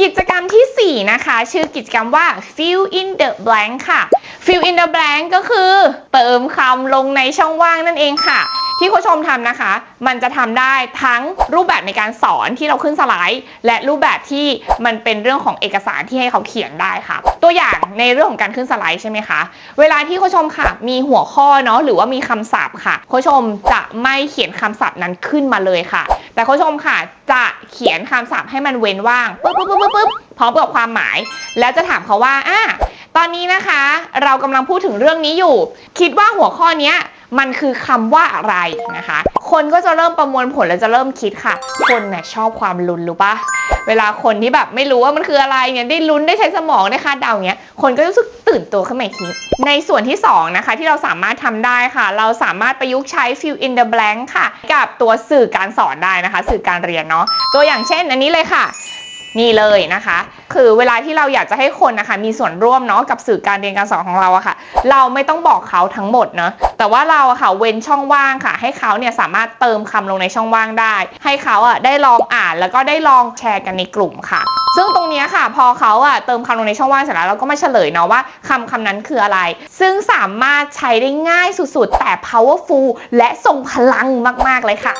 กิจกรรมทีสี่ 4 นะคะ ชื่อกิจกรรมว่า fill in the blank ค่ะ fill in the blank ก็คือเติมคำลงในช่องว่างนั่นเองค่ะ ที่คุณผู้ชมทำนะคะ มันจะทำได้ทั้งรูปแบบในการสอนที่เราขึ้นสไลด์ และรูปแบบที่มันเป็นเรื่องของเอกสารที่ให้เขาเขียนได้ค่ะ ตัวอย่างในเรื่องของการขึ้นสไลด์ใช่ไหมคะ เวลาที่คุณผู้ชมค่ะ มีหัวข้อเนาะหรือว่ามีคำศัพท์ค่ะคุณผู้ชมจะไม่เขียนคำศัพท์นั้นขึ้นมาเลยค่ะ แต่คุณผู้ชมค่ะจะเขียนคำศัพท์ให้มันเว้นว่างปึ๊บปึ๊บปึ๊บปึ๊บพร้อมกับความหมาย แล้วจะถามเขาว่าอะตอนนี้นะคะ เรากำลังพูดถึงเรื่องนี้อยู่ คิดว่าหัวข้อเนี้ย มันคือคำว่าอะไรนะคะ คนก็จะเริ่มประมวลผลแล้วจะเริ่มคิดค่ะ คนน่ะชอบความลุ้นรู้ปะเวลาคนที่แบบไม่รู้ว่ามันคืออะไรเนี่ยได้ลุ้นได้ใช้สมองได้คาดเดาเงี้ยคนก็รู้สึกตื่นตัวขึ้นมาอีกทีในส่วนที่สองนะคะ ที่เราสามารถทำได้ค่ะ เราสามารถประยุกต์ใช้ fill in the blank ค่ะ กับตัวสื่อการสอนได้นะคะ สื่อการเรียนเนาะตัวอย่างเช่น อันนี้เลยค่ะ นี่เลยนะคะ คือเวลาที่เราอยากจะให้คนนะคะมีส่วนร่วมเนาะกับสื่อการเรียนการสอนของเราอะค่ะ เราไม่ต้องบอกเขาทั้งหมดเนาะแต่ว่าเราอะค่ะเว้นช่องว่างค่ะ ให้เขาเนี่ยสามารถเติมคำลงในช่องว่างได้ ให้เขาอะได้ลองอ่านแล้วก็ได้ลองแชร์กันในกลุ่มค่ะ ซึ่งตรงนี้ค่ะ พอเขาอะเติมคำลงในช่องว่างเสร็จแล้วเราก็มาเฉลยเนาะว่าคำคำนั้นคืออะไร ซึ่งสามารถใช้ได้ง่ายสุดๆ แต่ powerful และทรงพลังมากๆเลยค่ะ